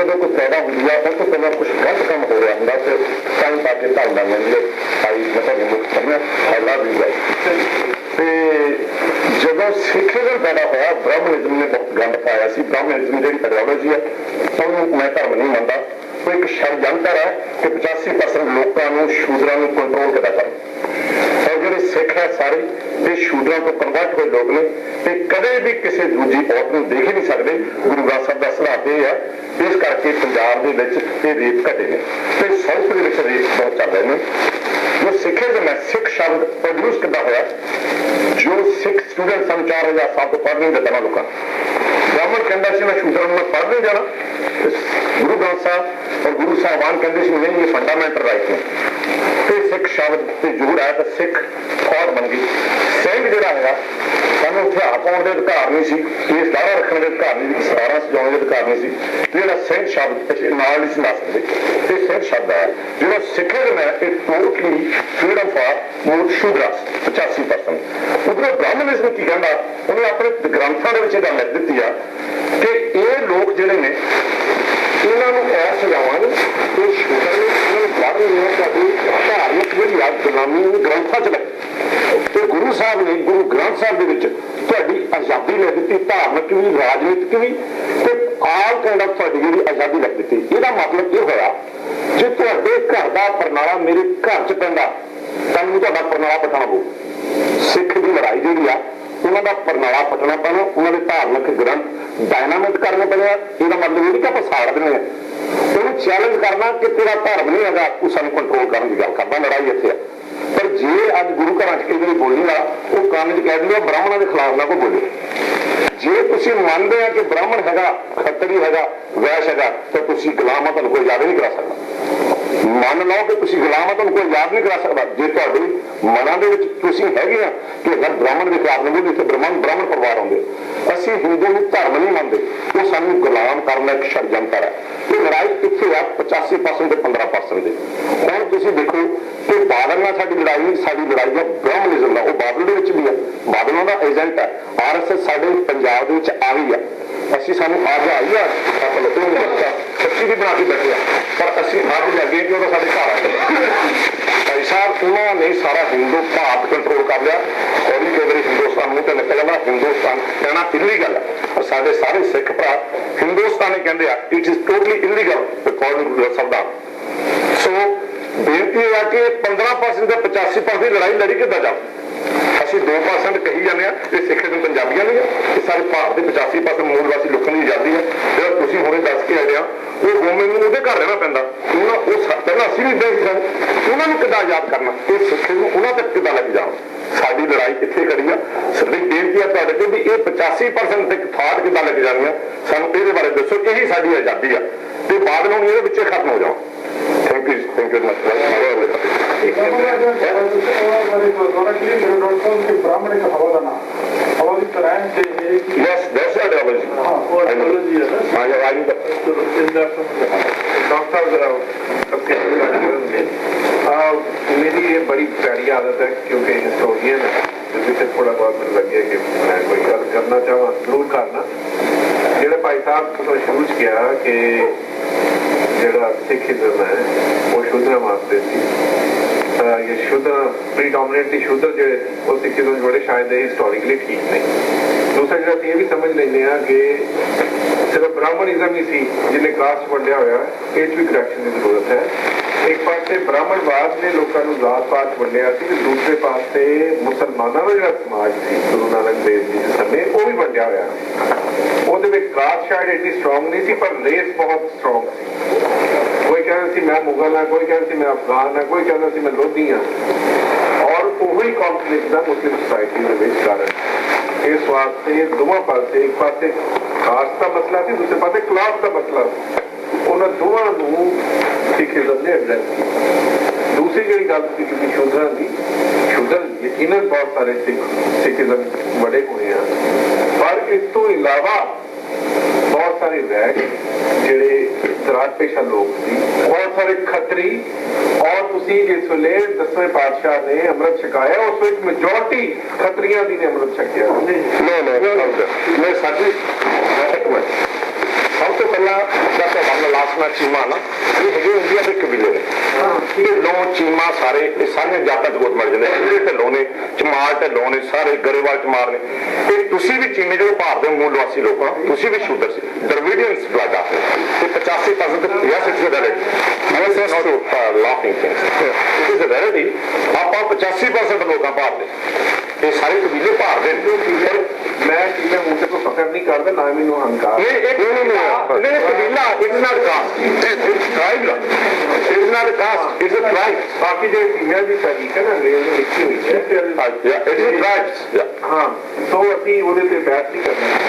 ਜਦੋਂ ਕੋਈ ਪੈਦਾ ਹੁੰਦੀ ਆ ਉਹ ਤੋਂ ਪਹਿਲਾਂ ਕੁਝ ਗਲਤ ਕੰਮ ਹੋ ਰਿਹਾ ਹੁੰਦਾ, ਤੇ ਤਾਂ ਪਾ ਕੇ ਧਾਲ ਦਾ ਲੈਂਦੀ ਹੈ। ਆਈ ਮਤਲਬ ਮੁਖ ਕਰਨਾ ਅੱਲਾ ਵੀ ਜਾਏ ਤੇ ਜਦੋਂ ਸਿੱਖੀਜ਼ਮ ਪੈਦਾ ਹੋਇਆ ਬ੍ਰਹਮਨਿਜ਼ਮ ਨੇ ਬਹੁਤ ਗੰਦ ਪਾਇਆ ਸੀ। ਬ੍ਰਹਮਨਿਜ਼ਮ ਜਿਹੜੀ ਆਈਡੀਓਲੋਜੀ ਹੈ, ਉਹਨੂੰ ਮੈਂ ਧਰਮ ਨਹੀਂ ਮੰਨਦਾ। ਉਹ ਇੱਕ ਸ਼ਰਜੰਤਰ ਹੈ ਕਿ 85% ਲੋਕਾਂ ਨੂੰ ਸ਼ੂਦਰਾਂ ਨੂੰ ਕੰਟਰੋਲ ਕਿੱਦਾਂ ਕਰ। ਸਿੱਖ ਹੈ ਸਾਰੇ ਇਹ ਸ਼ੂਦਰਾਂ ਤੋਂ ਕਨਵਰਟ ਹੋਏ ਲੋਕ ਨੇ, ਤੇ ਕਦੇ ਵੀ ਕਿਸੇ ਦੂਜੀ ਔਰਤ ਨੂੰ ਦੇਖ ਹੀ ਨਹੀਂ ਸਕਦੇ। ਗੁਰੂ ਗ੍ਰੰਥ ਸਾਹਿਬ ਦਾ ਸਿਧਾਂਤ ਇਹ ਹੈ ਇਸ ਕਰਕੇ ਪੰਜਾਬ ਦੇ ਵਿੱਚ ਇਹ ਰੇਪ ਘਟੇ ਨੇ। ਤੇ ਸਾਊਥ ਦੇ ਵਿੱਚ ਰੇਪ ਬਹੁਤ ਚੱਲ ਨੇ। ਜੋ ਸਿੱਖਿਜ਼ਮ ਹੈ ਸਿੱਖ ਸ਼ਬਦ ਪ੍ਰੋਡਿਊਸ ਕਿੱਦਾਂ ਹੋਇਆ, ਜੋ ਸਿੱਖ ਸਟੂਡੈਂਟ ਸਨ 4000 ਸਾਲ ਤੋਂ ਪੜ੍ਹ ਨਹੀਂ ਦਿੱਤਾ ਲੋਕਾਂ। ਬ੍ਰਾਹਮਣ ਕਹਿੰਦਾ ਸੀ, ਮੈਂ ਸ਼ੂਦਰ ਨੂੰ ਮੈਂ ਪੜ੍ਹ ਨਹੀਂ ਜਾਣਾ ਗੁਰੂ ਗ੍ਰੰਥ ਸਾਹਿਬ ਔਰ ਗੁਰੂ ਸਾਹਿਬਾਨ ਕਹਿੰਦੇ ਸੀ, ਨਹੀਂ, ਇਹ ਫੰਡਾਮੈਂਟਲ ਰਾਈਟ ਨੇ। ਸਿੱਖ ਸ਼ਬਦ ਤੇ ਜੋੜ ਆਇਆ ਤਾਂ ਸਿੱਖ ਫੌਜ ਬਣ ਗਈ। ਸਿੰਘ ਜਿਹੜਾ ਹੈਗਾ ਸਾਨੂੰ ਹਥਿਆਰ ਪਾਉਣ ਦੇ ਅਧਿਕਾਰ ਨਹੀਂ ਸੀ ਇਹ ਸਾਰਾ ਰੱਖਣ ਦੇ ਅਧਿਕਾਰ ਨਹੀਂ ਸੀ ਸਾਰਾ ਸਜਾਉਣ ਦੇ ਅਧਿਕਾਰ ਨਹੀਂ ਸੀ। ਜਿਹੜਾ ਸਿੰਘ ਸ਼ਬਦ ਨਾਲ ਨਹੀਂ ਸੀ ਸਕਦੇ। ਇਹ ਸਿੰਘ ਸ਼ਬਦ ਹੈ ਜਿਹੜਾ ਸਿੱਖਿਜ਼ਮ ਹੈ ਇਹ totally freedom for more Shudras 85% ਉਧਰੋਂ ਬ੍ਰਾਹਮਣਿਜ਼ਮ ਕੀ ਕਹਿੰਦਾ? ਉਹਨੇ ਆਪਣੇ ਗ੍ਰੰਥਾਂ ਦੇ ਵਿੱਚ ਇਹ ਗੱਲ ਲਿਖ ਦਿੱਤੀ ਆ ਕਿ ਇਹ ਲੋਕ ਜਿਹੜੇ ਨੇ, ਇਹਨਾਂ ਨੂੰ ਐ ਸਜਾਵਾਂਗੇ ਕਿ ਸ਼ੂਦਰ ਨੇ, ਇਹਨਾਂ ਨੂੰ ਬਾਹਰ ਨਹੀਂ ਤੁਹਾਡੀ ਧਾਰਮਿਕ ਜਿਹੜੀ ਆ ਗੁਲਾਮੀ ਉਹ ਗ੍ਰੰਥਾਂ 'ਚ ਲੱਗੀ ਤੇ ਗੁਰੂ ਸਾਹਿਬ ਨੇ ਗੁਰੂ ਗ੍ਰੰਥ ਸਾਹਿਬ ਦੇ ਵਿੱਚ ਤੁਹਾਡੀ ਆਜ਼ਾਦੀ ਲੈ ਦਿੱਤੀ, ਧਾਰਮਿਕ ਵੀ, ਰਾਜਨੀਤਿਕ ਵੀ, ਤੇ ਆਲ ਕਾਈਂਡ ਆਫ ਤੁਹਾਡੀ ਜਿਹੜੀ ਆਜ਼ਾਦੀ ਲੈ ਦਿੱਤੀ। ਇਹਦਾ ਮਤਲਬ ਇਹ ਹੋਇਆ, ਜੇ ਤੁਹਾਡੇ ਘਰ ਦਾ ਪਰਨਾਲਾ ਮੇਰੇ ਘਰ 'ਚ ਪੈਂਦਾ, ਤਾਂ ਤੁਹਾਡਾ ਪਰਨਾਲਾ ਪਟਣਾ ਪਊ। ਸਿੱਖ ਦੀ ਲੜਾਈ ਜਿਹੜੀ ਆ, ਉਹਨਾਂ ਦਾ ਪਰਨਾਲਾ ਪਟਣਾ ਪੈਣਾ, ਉਹਨਾਂ ਦੇ ਧਾਰਮਿਕ ਗ੍ਰੰਥ ਡਾਇਨਾਮਿਕ ਕਰਨੇ ਪੈਣੇ ਇਹਦਾ ਮਤਲਬ ਇਹ ਨਹੀਂ ਕਿ ਆਪਾਂ ਸਾੜ ਦੇਣੇ ਆ। ਚੈਲੰਜ ਕਰਨਾ ਕਿ ਤੇਰਾ ਧਰਮ ਨਹੀਂ ਹੈਗਾ, ਤੂੰ ਸਾਨੂੰ ਕੰਟਰੋਲ ਕਰਨ ਦੀ ਗੱਲ ਕਰਦਾ, ਲੜਾਈ ਇੱਥੇ ਆ। ਪਰ ਜੇ ਅੱਜ ਗੁਰੂ ਘਰਾਂ 'ਚ ਕਈ ਵਾਰੀ ਬੋਲੀ ਨਾ, ਉਹ ਕੰਨ 'ਚ ਕਹਿ ਦਿੰਦੇ ਆ ਬ੍ਰਾਹਮਣਾਂ ਦੇ ਖਿਲਾਫ ਨਾ ਕੋਈ ਬੋਲੇ। ਜੇ ਤੁਸੀਂ ਮੰਨਦੇ ਆ ਕਿ ਬ੍ਰਾਹਮਣ ਹੈਗਾ, ਖੱਤਰੀ ਹੈਗਾ, ਵੈਸ਼ ਹੈਗਾ, ਤਾਂ ਤੁਸੀਂ ਗੁਲਾਮਾਂ ਤੁਹਾਨੂੰ ਕੋਈ ਯਾਦ ਨਹੀਂ ਕਰਾ ਸਕਦਾ। ਮੰਨ ਲਓ ਕਿ ਤੁਸੀਂ ਗੁਲਾਮਾਂ, ਤੁਹਾਨੂੰ ਕੋਈ ਯਾਦ ਨਹੀਂ ਕਰਾ ਸਕਦਾ। ਜੇ ਤੁਹਾਡੀ ਮਨਾਂ ਦੇ ਵਿੱਚ ਤੁਸੀਂ ਹੈਗੇ ਆ ਕਿ ਅਗਰ ਬ੍ਰਾਹਮਣ ਦੇ ਖਿਲਾਫ ਨਹੀਂ ਬੋਲਦੇ ਬ੍ਰਾਹਮਣ ਬ੍ਰਾਹਮਣ ਪਰਿਵਾਰ ਆਉਂਦੇ। ਅਸੀਂ ਹਿੰਦੂ ਨੂੰ ਧਰਮ ਨਹੀਂ ਮੰਨਦੇ। ਉਹ ਸਾਨੂੰ ਗੁਲਾਮ ਕਰਨ ਇੱਕ ਛੜਜੰਤਰ ਹੈ। ਇਹ ਲੜਾਈ ਇੱਥੇ ਆ? 85% ਤੇ 15% ਦੇ। ਹੁਣ ਤੁਸੀਂ ਦੇਖੋ ਕਿ ਬਾਦਲ ਨਾਲ ਸਾਡੀ ਲੜਾਈ ਨਹੀਂ, ਸਾਡੀ ਲੜਾਈ ਹੈ ਬ੍ਰਾਹਮਣਿਜ਼ਮ ਦਾ ਉਹ ਬਾਦਲ ਦੇ ਵਿੱਚ ਵੀ ਹੈ। ਬਾਦਲ ਦਾ ਏਜੰਟ ਹੈ। ਆਰਐਸਐਸ ਸਾਡੇ ਪੰਜਾਬ ਦੇ ਵਿੱਚ ਆ ਗਈ ਹੈ। ਅਸੀਂ ਸਾਨੂੰ ਅੱਜ ਆਈ ਆ, ਆਪਾਂ ਲੋਕਾਂ ਨੂੰ ਸੱਚੀ ਵੀ ਬਣਾ ਕੇ ਬੈਠੇ ਆ। ਪਰ ਅਸੀਂ ਅੱਜ ਲੱਗੇ ਕਿ ਉਹ ਸਾਡੇ ਘਰ ਆ। ਗਏ ਸਾਹਿਬ, ਉਹਨਾਂ ਨੇ ਸਾਰਾ ਹਿੰਦੂ ਭਾਰਤ ਕੰਟਰੋਲ ਕਰ ਲਿਆ। ਔਰ ਕਈ ਵਾਰੀ ਹਿੰਦੁਸਤਾਨ ਨੂੰ ਤੇ ਨਿਕਲ ਹਿੰਦੁਸਤਾਨ ਕਹਿਣਾ ਇਲੀਗਲ ਹੈ। ਪਰ ਸਾਡੇ ਸਾਰੇ ਸਿੱਖ ਭਰਾ ਹਿੰਦੁਸਤਾਨੀ ਕਹਿੰਦੇ ਆ it is totally illegal according to ਸੰਵਿਧਾਨ ਸੋ ਬੇਨਤੀ ਇਹ ਆ ਕਿ 15% ਤੇ 85% ਦੀ ਲੜਾਈ ਲੜੀ ਕਿੱਦਾਂ ਜਾਓ ਅਸੀਂ 2% ਕਹੀ ਜਾਂਦੇ ਆ ਇਹ ਸਿੱਖ ਨੂੰ ਪੰਜਾਬੀਆਂ ਨਹੀਂ ਇਹ ਸਾਰੇ ਭਾਰਤ ਦੇ 85% ਮੂਲ ਵਾਸੀ ਲੋਕਾਂ ਦੀ ਆਜ਼ਾਦੀ ਹੈ। ਜਿਹੜਾ ਤੁਸੀਂ ਹੁਣੇ ਦੱਸ ਕੇ ਆਏ ਆ, ਉਹ ਗੋਮੇ ਨੂੰ ਉਹਦੇ ਘਰ ਰਹਿਣਾ ਪੈਂਦਾ। ਉਹਨਾਂ ਉਹ ਪਹਿਲਾਂ ਅਸੀਂ ਵੀ ਇਦਾਂ ਹੀ ਸਨ, ਉਹਨਾਂ ਨੂੰ ਕਿੱਦਾਂ ਆਜ਼ਾਦ ਕਰਨਾ? ਇਹ ਸਿੱਖ ਨੂੰ ਉਹਨਾਂ ਤੱਕ ਕਿੱਦਾਂ ਲੈ ਕੇ ਜਾਣਾ? ਸਾਡੀ ਲੜਾਈ ਕਿੱਥੇ ਖੜੀ ਆ। ਸਿਰਫ ਬੇਨਤੀ ਆ ਤੁਹਾਡੇ ਤੇ ਵੀ ਇਹ 85% ਤੱਕ ਥਾਟ ਕਿੱਦਾਂ ਲੈ ਕੇ ਜਾਣੀ ਆ? ਸਾਨੂੰ ਇਹਦੇ ਬਾਰੇ ਦੱਸੋ ਇਹੀ ਸਾਡੀ ਆਜ਼ਾਦੀ ਆ। ਤੇ ਬਾਦਲ ਹੁਣ ਇਹਦੇ ਵਿੱਚੇ ਖਤਮ ਹੋ ਜਾਓ thank you thank you much ಬ್ರಾಹ್ಮಣಿಕ ಹವಾದಾನ Yes, that's what I was. I know. I have already done. Doctor साहब सबके मेरी ये बड़ी प्यारी आदत है क्योंकि हिस्टोरियन है जिसे थोड़ा बहुत लगे कि मैं कोई गल करना चाहूँ जरूर करना जेड़ा भाई साहब तो शुरू च किया कि जेड़ा सिख हिजम है वो शुद्ध वास्ते सी ਤਾਂ ਇਹ ਸ਼ੂਦਰ ਪ੍ਰੀਡੋਮੀਨੈਂਟਲੀ ਸ਼ੂਦਰ ਜਿਹੜੇ ਸੀ, ਉਹ ਸਿੱਖੀਜ਼ਮ ਦੇ ਬੜੇ ਸ਼ਾਇਦ ਹਿਸਟੋਰੀਕਲੀ ਠੀਕ ਨਹੀਂ ਦੂਸਰਾ ਜਿਹੜਾ ਅਸੀਂ ਲੈਂਦੇ ਆ ਕਿ ਸਿਰਫ ਬ੍ਰਾਹਮਣਿਜ਼ਮ ਹੀ ਸੀ ਜਿਹਨੇ ਕਾਸਟ ਵੰਡਿਆ ਹੋਇਆ ਇਹ 'ਚ ਵੀ ਕਰੈਕਸ਼ਨ ਦੀ ਜ਼ਰੂਰਤ ਹੈ। ਇੱਕ ਪਾਸੇ ਬ੍ਰਾਹਮਣਵਾਦ ਨੇ ਲੋਕਾਂ ਨੂੰ ਜ਼ਾਤ ਪਾਤ ਵੰਡਿਆ ਸੀ ਤੇ ਦੂਸਰੇ ਪਾਸੇ ਮੁਸਲਮਾਨਾਂ ਦਾ ਜਿਹੜਾ ਸਮਾਜ ਸੀ ਗੁਰੂ ਨਾਨਕ ਦੇਵ ਜੀ ਦੇ ਸਮੇਂ ਉਹ ਵੀ ਵੰਡਿਆ ਹੋਇਆ। ਉਹਦੇ ਵਿੱਚ ਕਾਸਟ ਸ਼ਾਇਦ ਇੰਨੀ ਸਟਰੋਂਗ ਨਹੀਂ ਸੀ ਪਰ ਰੇਸ ਬਹੁਤ ਸਟਰੋਂਗ ਸੀ। ਕਹਿੰਦਾ ਸੀ ਮੈਂ ਮੁਗਲ ਹਾਂ, ਕੋਈ ਕਹਿੰਦਾ ਸੀ ਮੈਂ ਅਫਗਾਨ ਹਾਂ, ਕੋਈ ਕਹਿੰਦਾ ਸੀ ਮੈਂ ਲੋਧੀ ਹਾਂ। ਔਰ ਉਹੀ ਕੰਫਲਿਕਟ ਦਾ ਮੁਸਲਿਮ ਸੋਸਾਇਟੀ ਦੇ ਵਿੱਚ ਕਾਰਨ ਇਸ ਵਾਸਤੇ ਦੋਵਾਂ ਪਾਸੇ, ਇੱਕ ਪਾਸੇ ਕਾਸਟ ਦਾ ਮਸਲਾ ਸੀ, ਦੂਸਰੇ ਪਾਸੇ ਕਲਾਸ ਦਾ ਮਸਲਾ ਉਹਨਾਂ ਦੋਵਾਂ ਨੂੰ ਸਿੱਖੀਜ਼ਮ ਨੇ ਐਡਰੈਸ ਕੀਤਾ ਦੂਸਰੀ ਜਿਹੜੀ ਗੱਲ ਸੀ ਕਿ ਸ਼ੂਦਰਾਂ ਦੀ ਸ਼ੂਦਰ ਯਕੀਨਨ ਬਹੁਤ ਸਾਰੇ ਸਿੱਖ ਸਿੱਖੀਜ਼ਮ ਬੜੇ ਹੋਏ ਆ। ਪਰ ਇਸ ਤੋਂ ਇਲਾਵਾ ਬਹੁਤ ਸਾਰੇ ਵੈਗ ਜਿਹੜੇ ਤਰਾਜ ਪੇਸ਼ਾ ਲੋਕ ਸੀ ਬਹੁਤ ਸਾਰੇ ਖੱਤਰੀ। ਔਰ ਤੁਸੀਂ ਜਿਸ ਵੇਲੇ ਦਸਵੇਂ ਪਾਤਸ਼ਾਹ ਨੇ ਅੰਮ੍ਰਿਤ ਛਕਾਇਆ ਉਸ ਵਿੱਚ ਮੈਜੋਰਟੀ ਖੱਤਰੀਆਂ ਦੀ ਨੇ ਅੰਮ੍ਰਿਤ ਛਕਿਆ। no, no, ਮੈਂ ਸਾਡੀ ਸਭ ਤੋਂ ਪਹਿਲਾਂ ਜਦ ਤੋਂ ਮੰਨ ਲਾ ਮਾਸਨਾ ਚੀਮਾ ਨਾ। ਇਹ ਹੈਗੇ ਇੰਡੀਆ ਦੇ ਕਬੀਲੇ ਨੇ। ਢਿੱਲੋਂ ਚੀਮਾ ਸਾਰੇ ਇਹ ਸਾਰੀਆਂ ਜਾਤਾਂ ਚ ਗੋਤ ਮੜ ਜਾਂਦੇ ਨੇ। ਢਿੱਲੋਂ ਨੇ ਚਮਾਰ ਢਿੱਲੋਂ ਨੇ ਸਾਰੇ ਗਰੇਵਾਲ ਚਮਾਰ ਨੇ। ਤੇ ਤੁਸੀਂ ਵੀ ਚੀਮੇ ਜਿਹੜੇ ਭਾਰਤ ਦੇ ਮੂਲ ਵਾਸੀ ਲੋਕ ਆ ਤੁਸੀਂ ਵੀ ਸ਼ੂਦਰ ਸੀ। ਦਰਵੀਡੀਅਨਸ ਬਲੱਡ ਆ। ਤੇ 85% yes it's a reality yes it's not laughing things it is a reality ਆਪਾਂ 85% ਲੋਕਾਂ ਭਾਰਤ ਦੇ ਇਹ ਸਾਰੇ ਕਬੀਲੇ ਭਾਰਤ ਦੇ ਮੈਂ ਕਿਵੇਂ ਮੁੰਡੇ ਤੋਂ ਫਕਰ ਨਹੀਂ ਕਰਦਾ ਨਾ ਮੈਨੂੰ ਹੰਕਾਰ ਇਹ ਇੱਕ ਨਹੀਂ ਨਹੀਂ ਨਹੀਂ ਕਬੀਲਾ it's not caste it's tribe it's not caste it's a tribe ਬਾਕੀ ਜੇ ਫੀਮੇਲ ਦੀ ਤਾਰੀਖ ਹੈ ਨਾ ਅੰਗਰੇਜ਼ ਨੇ ਲਿਖੀ ਹੋਈ ਹੈ ਇਟਸ ਅ ਟ੍ਰਾਈਬ ਹਾਂ ਸੋ ਅਸੀਂ ਉਹਦੇ ਤੇ ਬਹਿਸ ਨਹੀਂ ਕਰਨੀ।